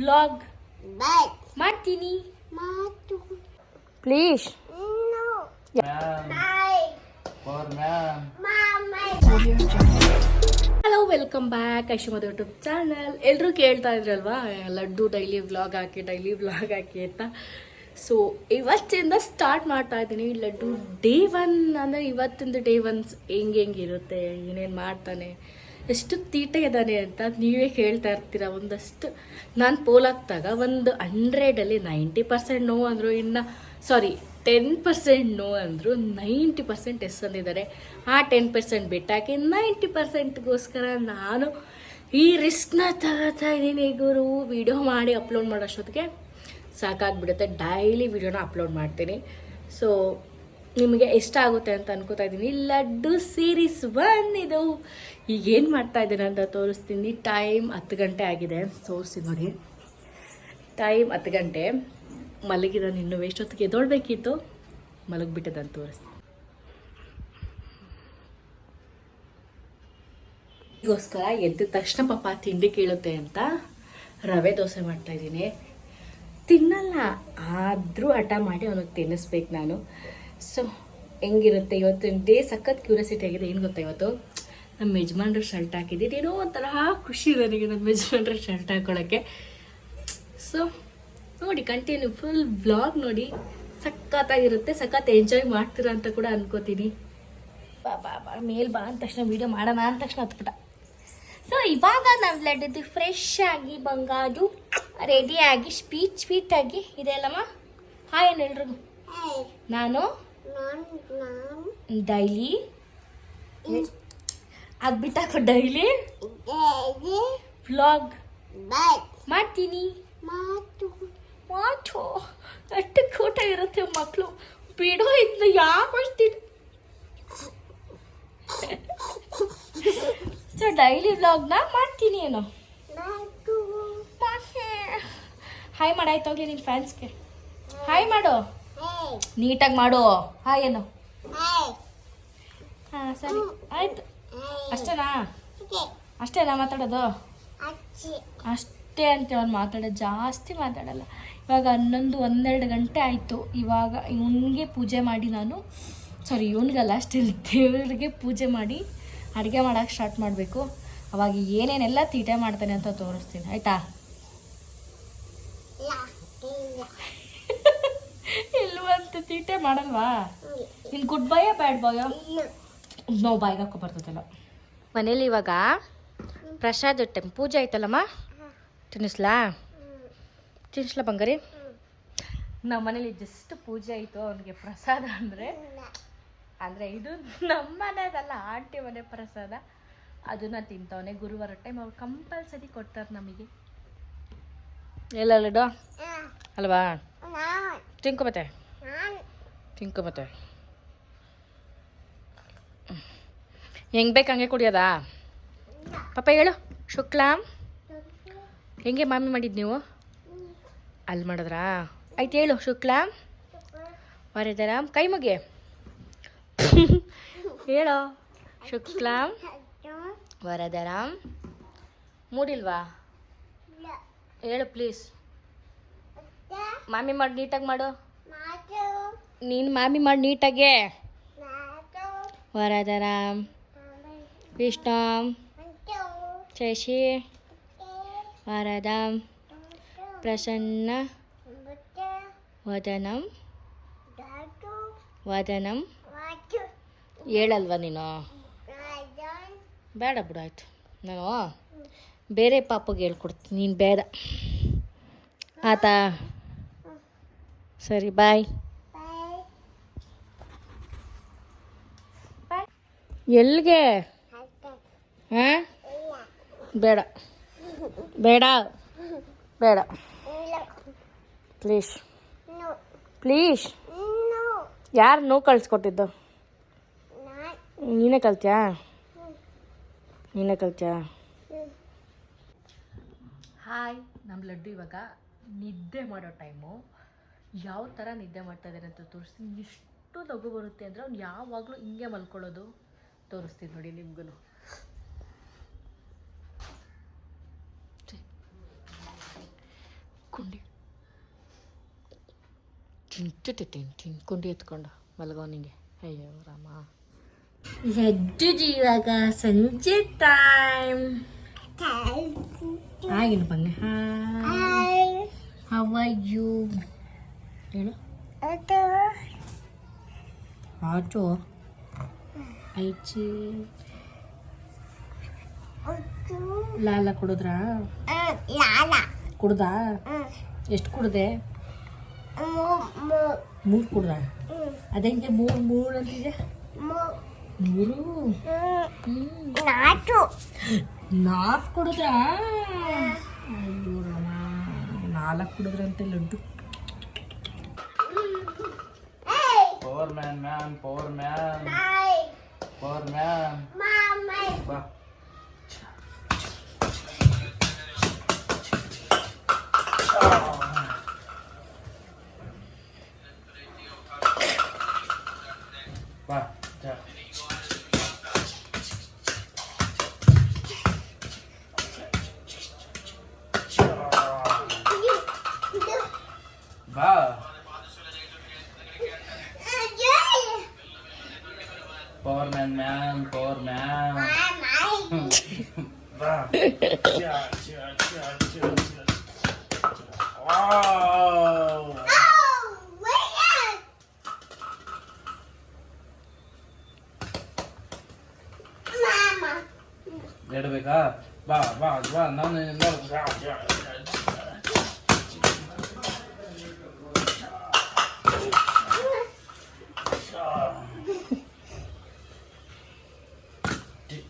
Vlog But ಮಾಡ್ತೀನಿ Matu. Please No. Ma'am, Hi. for ma'am. Mama. Hello welcome back ಐಶುಮದ YouTube channel ಎಲ್ಲರೂ ಕೇಳ್ತಾ ಇದ್ರಲ್ವಾ? Laddu daily vlog ಹಾಕಿ daily vlog ಹಾಕಿ ಅಂತ. ಸೊ ಇವತ್ತಿಂದ ಸ್ಟಾರ್ಟ್ ಮಾಡ್ತಾ ಇದ್ದೀನಿ. ಲಡ್ಡು ಡೇ ಒನ್ ಅಂದರೆ ಇವತ್ತಿಂದ ಡೇ ಒನ್ಸ್ ಹೆಂಗೆ ಹೆಂಗಿರುತ್ತೆ ಏನೇನು ಮಾಡ್ತಾನೆ? ಎಷ್ಟು ತೀಟ ಇದ್ದಾನೆ ಅಂತ ನೀವೇ ಹೇಳ್ತಾ ಇರ್ತೀರ? ಒಂದಷ್ಟು ನಾನು ಪೋಲ್ ಹಾಕ್ದಾಗ ಒಂದು ಹಂಡ್ರೆಡಲ್ಲಿ ನೈಂಟಿ ಪರ್ಸೆಂಟ್ ನೋ ಅಂದರು, ಇನ್ನು ಸಾರಿ ಟೆನ್ ಪರ್ಸೆಂಟ್ ನೋ ಅಂದರು ನೈಂಟಿ ಪರ್ಸೆಂಟ್ ಎಸ್ ಅಂದಿದ್ದಾರೆ. ಆ ಟೆನ್ ಪರ್ಸೆಂಟ್ ಬಿಟ್ಟಾಕಿ ನೈಂಟಿ ಪರ್ಸೆಂಟ್ಗೋಸ್ಕರ ನಾನು ಈ ರಿಸ್ಕ್ನ ತಗೋತಾ ಇದ್ದೀನಿ ಗುರು. ವಿಡಿಯೋ ಮಾಡಿ ಅಪ್ಲೋಡ್ ಮಾಡೋಷ್ಟೊತ್ತಿಗೆ ಸಾಕಾಗ್ಬಿಡುತ್ತೆ. ಡೈಲಿ ವಿಡಿಯೋನ ಅಪ್ಲೋಡ್ ಮಾಡ್ತೀನಿ. ಸೊ ನಿಮಗೆ ಇಷ್ಟ ಆಗುತ್ತೆ ಅಂತ ಅನ್ಕೋತಾ ಇದ್ದೀನಿ. ಲಡ್ಡು ಸೀರೀಸ್ ಒನ್ ಇದು ಈಗ ಏನು ಮಾಡ್ತಾ ಇದ್ದೀನಿ ಅಂತ ತೋರಿಸ್ತೀನಿ. ಟೈಮ್ ಹತ್ತು ಗಂಟೆ ಆಗಿದೆ. ತೋರಿಸಿ ನೋಡಿ. ಟೈಮ್ ಹತ್ತು ಗಂಟೆ. ಮಲಗಿದ ಇನ್ನು ಎಷ್ಟೊತ್ತಿಗೆ ಎದೊಳ್ಬೇಕಿತ್ತು ಮಲಗಿಬಿಟ್ಟದಂತ ತೋರಿಸ್ತೀನಿ. ಗೋಸ್ಕರ ಎದ್ದ ತಕ್ಷಣ ಪಾಪ ತಿಂಡಿ ಕೇಳುತ್ತೆ ಅಂತ ರವೆ ದೋಸೆ ಮಾಡ್ತಾ ಇದ್ದೀನಿ. ತಿನ್ನಲ್ಲ. ಆದರೂ ಹಠ ಮಾಡಿ ಅವನಿಗೆ ತಿನ್ನಿಸ್ಬೇಕು ನಾನು. ಸೊ ಹೆಂಗಿರುತ್ತೆ ಇವತ್ತು? ಡೇ ಸಖತ್ ಕ್ಯೂರಿಯಾಸಿಟಿ ಆಗಿದೆ. ಏನು ಗೊತ್ತಾ ಇವತ್ತು? ನಮ್ಮ ಯಜಮಾನ್ರು ಶರ್ಟ್ ಹಾಕಿದ್ದೀನಿ ಏನೋ ಒಂಥರ ಖುಷಿ ನನಗೆ ನಮ್ಮ ಯಜಮಾನ್ರು ಶರ್ಟ್ ಹಾಕೊಳ್ಳೋಕ್ಕೆ ಸೊ ನೋಡಿ ಕಂಟಿನ್ಯೂ ಫುಲ್ ಬ್ಲಾಗ್ ನೋಡಿ. ಸಖತ್ತಾಗಿರುತ್ತೆ. ಸಖತ್ ಎಂಜಾಯ್ ಮಾಡ್ತೀರಾ ಅಂತ ಕೂಡ ಅನ್ಕೋತೀನಿ. ಬಾ ಬಾ ಬಾ ಮೇಲ್ ಬಾ ಅಂದ ತಕ್ಷಣ ವೀಡಿಯೋ ಮಾಡೋಣ ಅಂದ ತಕ್ಷಣ ಹತ್ಬಿಟ್ಟ ಸೊ ಇವಾಗ ನಾನು ಲಡ್ಡದು ಫ್ರೆಶ್ ಆಗಿ ಬಂಗಾರು ರೆಡಿ ಆಗಿ ಸ್ಪೀಚ್ ಸ್ವೀಟ್ ಆಗಿ ಇದೆ ಅಲ್ಲಮ್ಮ ಹಾಯ್ ಏನು ಎಲ್ರಿಗೂ ನಾನು. ಡೈಲಿ? ಆಗ್ಬಿಟ್ಟಾಕು ಡೈಲಿ. ವ್ಲಾಗ್. ಬ್ಲಾಗ್ ಮಾಡ್ತೀನಿ. ಮಾತು. ಮಾತು. ಅಷ್ಟು ಕೋಟ ಇರುತ್ತೆ ಮಕ್ಕಳು ಬಿಡೋ ಇದ್ನ ಯಾಕೆ ಅಷ್ಟಿದೆ ಸೊ ಡೈಲಿ ವ್ಲಾಗ್ನ ಮಾಡ್ತೀನಿ ಏನೋ. ಹಾಯ್ ಮಾಡಾಯ್ತು ಹೋಗ್ಲಿ ನಿನ್ನ ಫ್ಯಾನ್ಸ್ಗೆ ಹಾಯ್ ಮಾಡು. ನೀಟಾಗಿ ಮಾಡು. ಹಾ ಏನು. ಹಾಂ ಸರಿ. ಆಯ್ತು. ಅಷ್ಟೇನಾ? ಅಷ್ಟೇನಾ ಮಾತಾಡೋದು. ಅಷ್ಟೇ ಅಂತ ಅವ್ನು ಮಾತಾಡೋದು. ಜಾಸ್ತಿ ಮಾತಾಡಲ್ಲ. ಇವಾಗ ಹನ್ನೊಂದು ಹನ್ನೆರಡು ಗಂಟೆ ಆಯಿತು. ಇವಾಗ ಇವನಿಗೆ ಪೂಜೆ ಮಾಡಿ ನಾನು ಸಾರಿ ಇವನಿಗಲ್ಲ ಅಷ್ಟೇ ದೇವರಿಗೆ ಪೂಜೆ ಮಾಡಿ ಅಡುಗೆ ಮಾಡೋಕ್ಕೆ ಸ್ಟಾರ್ಟ್ ಮಾಡಬೇಕು. ಅವಾಗ ಏನೇನೆಲ್ಲ ತೀಟೆ ಮಾಡ್ತಾನೆ ಅಂತ ತೋರಿಸ್ತೀನಿ. ಆಯಿತಾ? ಇಲ್ವಂತ ತೀಟೆ ಮಾಡಲ್ವಾ? ನಿನ್ ಗುಡ್ ಬಾಯ ಬ್ಯಾಡ್ ಬಾಯ ನಾವು ನೋ ಬಾಯ್ಗೆ ಹಾಕೋ ಬರ್ತದಲ್ಲ. ಮನೇಲಿ ಇವಾಗ ಪ್ರಸಾದ ಟೈಮ್ ಪೂಜೆ ಆಯ್ತಲ್ಲಮ್ಮ? ತಿನ್ನಿಸ್ಲಾ? ತಿನ್ನಿಸ್ಲಾ ಬಂಗಾರಿ? ನಮ್ಮ ಮನೇಲಿ ಜಸ್ಟ್ ಪೂಜೆ ಆಯಿತು ಅವನಿಗೆ ಪ್ರಸಾದ ಅಂದರೆ ಅಂದರೆ ಇದು ನಮ್ಮ ಮನೆಯದಲ್ಲ ಆಂಟಿ ಮನೆ ಪ್ರಸಾದ. ಅದನ್ನ ತಿಂತವನೆ. ಗುರುವಾರ ಟೈಮ್ ಅವ್ರು ಕಂಪಲ್ಸರಿ ಕೊಡ್ತಾರೆ ನಮಗೆ. ಎಲ್ಲ. ಅಲ್ವಾ? Nan. ತಿನ್ಕೊ ಮತ್ತೆ ಹೆಂಗೆ ಬೇಕು ಹಂಗೆ ಕುಡಿಯೋದಾ? ಪಾಪ ಹೇಳು. ಶುಕ್ಲಾಂ? ಹೆಂಗೆ ಮಾಮಿ ಮಾಡಿದ್ದು ನೀವು? ಅಲ್ಲಿ ಮಾಡಿದ್ರಾ? ಆಯ್ತು ಹೇಳು ಶುಕ್ಲಾಂ. ವರದರಾಮ್ ಕೈ ಮುಗಿ. ಹೇಳೋ. ಶುಕ್ಲಾಂ? ವರದರಾಮ್ ಮೂಡಿಲ್ವಾ? ಹೇಳು ಪ್ಲೀಸ್ ಮಾಮಿ ಮಾಡಿ ನೀಟಾಗಿ ಮಾಡು. ನೀನು ಮಾಮಿ ಮಾಡಿ ನೀಟಾಗೆ. ವರದರಾಮ್. ವಿಷ್ಣಾಮ್ ಶಶಿ. ವರದಾಂ ಪ್ರಸನ್ನ. ವದನಂ. ವದನಂ. ಹೇಳಲ್ವ ಹೇಳಲ್ವಾ ನೀನು? ಬೇಡ ಬಿಡು ಆಯ್ತು. ನಾನು ಬೇರೆ ಪಾಪಗೆ ಹೇಳ್ಕೊಡ್ತೀನಿ ನೀನು ಬೇಡ. ಆತಾ? ಸರಿ ಬಾಯ್. ಎಲ್ಲಿಗೆ. ಹಾಂ ಬೇಡ. ಬೇಡ. ಬೇಡ. ಪ್ಲೀಸ್. ಪ್ಲೀಸ್. ಯಾರು ನೋವು ಕಳಿಸ್ಕೊಟ್ಟಿದ್ದು. ನೀನೇ ಕಲ್ತ್ಯಾ? ನೀನೇ ಕಲ್ತ್ಯಾ? ಹಾಯ್ ನಮ್ಮ ಲಡ್ಡು ಇವಾಗ ನಿದ್ದೆ ಮಾಡೋ ಟೈಮು ಯಾವ ಥರ ನಿದ್ದೆ ಮಾಡ್ತಾ ಇದ್ದಾರೆ ಅಂತ ತೋರಿಸ್ತೀನಿ ಎಷ್ಟು ನಗು ಬರುತ್ತೆ ಅಂದರೆ ಅವ್ನು ಯಾವಾಗಲೂ ಹಿಂಗೆ ಮಲ್ಕೊಳ್ಳೋದು. ತೋರಿಸ್ತೀನಿ ನೋಡಿ ನಿಮ್ಗೂ ಕುಂಡಿ. ಟಿಂಟು ಟಿನ್ ಟಿನ್ ಕುಂಡಿ ಎತ್ಕೊಂಡ ಮಲಗೋನಿಗೆ ಅಯ್ಯೋ ರಾಮ. ಎದ್ದು ಇವಾಗ ಸಂಜೆ ಟೈಮ್ ಆಗಿನ ಬನ್ನಿ. ಹಾಯ್ ಹವ ಯು ಹೇಳು. ಆಟೋ? ಐಚಿ. ಲಾಲ ಕುಡಿದ್ರಾ? ಕುಡ್ದ? ಕುಡ್ದಾ ಎಷ್ಟು ಕುಡ್ದೆ? ಮೂರು ಕುಡ್ದ? ಅದಂಗೆ ಮೂರು ಮೂರು ಅಂತಿದೆ? ಮೂರು? ನಾಲ್ಕು. ಕುಡಿದ್ರ? ಅಯ್ಯೋ ರಾಮ ನಾಲ್ಕು ಕುಡಿದ್ರಂತೆ Laddu. Power man man power man power man ಬಾ ಬಾ power man man power man ಬಾ ಚಾ ಚಾ ಚಾ ಚಾ ವಾವ್ ಇಡಬೇಕಾ ಬಾ ಬಾ ಬಾ ನಾನು Eee!